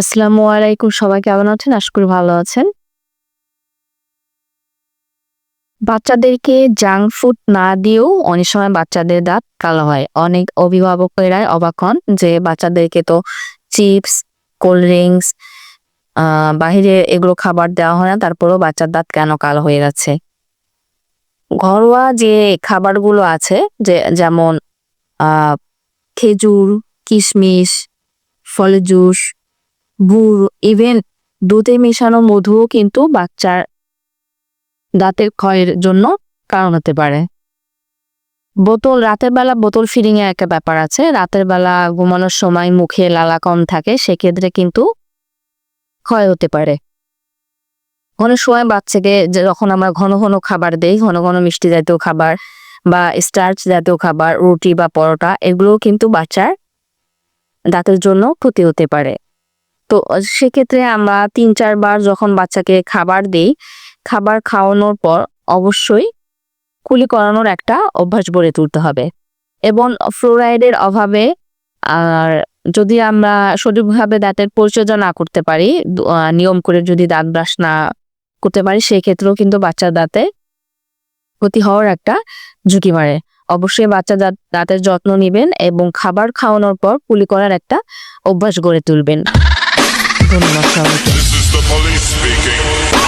আসসালামু আলাইকুম, সবাই কেমন আছেন? আশা করি ভালো আছেন। বাচ্চাদেরকে জাঙ্ক ফুড না দিয়েও অনেক সময় বাচ্চাদের দাঁত কালো হয়। অনেক অভিভাবকেরাই অবাক হন যে বাচ্চাদেরকে তো চিপস, কোল্ড ড্রিঙ্কস বাহিরে এগুলো খাবার দেওয়া হয় না, তারপরেও বাচ্চার দাঁত কেন কালো হয়ে যাচ্ছে? ঘরোয়া যে খাবারগুলো আছে, যে যেমন খেজুর, কিশমিশ, ফলের জুস গুড় ইভেন দুধে মেশানো মধুও কিন্তু বাচ্চার দাঁতের ক্ষয়ের জন্য কারণ হতে পারে। বোতল, রাতের বেলা বোতল এর একটা ব্যাপার আছে। রাতের বেলা ঘুমানোর সময় মুখে লালা কম থাকে, সেক্ষেত্রে কিন্তু ক্ষয় হতে পারে। অনেক সময় বাচ্চাকে যখন আমরা ঘন ঘন খাবার দেই, ঘন ঘন মিষ্টি জাতীয় খাবার বা স্টার্চ জাতীয় খাবার, রুটি বা পরোটা, এগুলোও কিন্তু বাচ্চার দাঁতের জন্য ক্ষতি হতে পারে। তো সেক্ষেত্রে আমরা তিন চারবার যখন বাচ্চাকে খাবার দিই, খাবার খাওয়ানোর পর অবশ্যই কুলি করানোর একটা অভ্যাস গড়ে তুলতে হবে। এবং ফ্লোরাইডের অভাবে, আর যদি আমরা সঠিকভাবে দাঁতের পরিচর্যা না করতে পারি নিয়ম করে যদি দাঁত ব্রাশ না করতে পারি, সেক্ষেত্রেও কিন্তু বাচ্চার দাঁতে ক্ষতি হওয়ার একটা ঝুঁকি মারে। অবশ্যই বাচ্চা দাঁত- দাঁতের যত্ন নেবেন এবং খাবার খাওয়ানোর পর কুলি করার একটা অভ্যাস গড়ে তুলবেন। This is the police speaking.